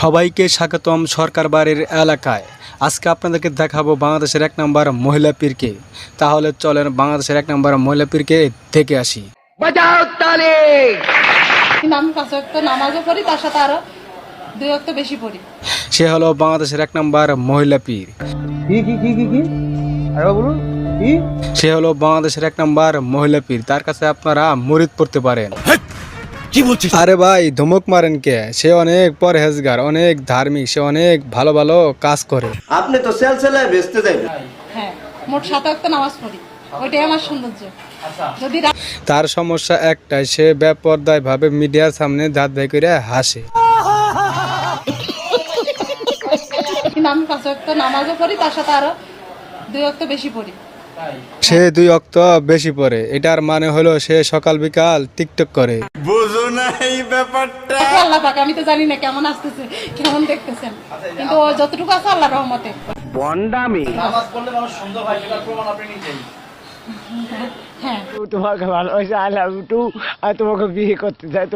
সবাইকে স্বাগতম সরকার বাড়ির এলাকায়। আজকে আপনাদেরকে দেখাবো বাংলাদেশের এক নম্বর মহিলা পীরকে। তাহলে চলেন বাংলাদেশের এক নম্বর মহিলা পীরকে দেখে আসি। কিন্তু আমি পাঁচ ওয়াক্ত নামাজও পড়ি তার সাথে আরও দুই বেশি পড়ি। সে হলো বাংলাদেশের এক নম্বর মহিলা পীর। কি কি কি কি কি? বলুন সে হলো বাংলাদেশের এক নম্বর মহিলা পীর। তার কাছে আপনারা মরিদ পড়তে পারেন। কি বলছিস? আরে ভাই ধমক মারেন কে? সে অনেক পরহেজগার অনেক ধার্মিক সে অনেক ভালো ভালো কাজ করে। আপনি তো সেল সেলায় বেচতে যাবেন হ্যাঁ মোট সাত ওয়াক্ত নামাজ পড়ি। ওইটাই আমার সৌন্দর্য। যদি তার সমস্যা একটাই সে বেপর্দায় ভাবে মিডিয়ার সামনে দাঁত ভাই করে হাসে। কিন্তু আমি পাঁচ ওয়াক্ত নামাজও পড়ি তার সাথে আরও দুই ওয়াক্ত বেশি পড়ি। সে দুই অক্ত বেশি পড়ে। এটার মানে হলো সে সকাল বিকাল টিকটক করে। দেখো আল্লাহ পাক আমি তো জানি না কেমন আসতেছে কেমন দেখতেছেন। কিন্তু ও যতটুকু আছে আল্লাহ রহমতে। বন্ডামি। নামাজ পড়লে মানুষ সুন্দর হয় সেটার প্রমাণ আপনি হ্যাঁ। তোমাকে ভালোবাসে আই লাভ টু আর তোমাকে বিয়ে করতে চাই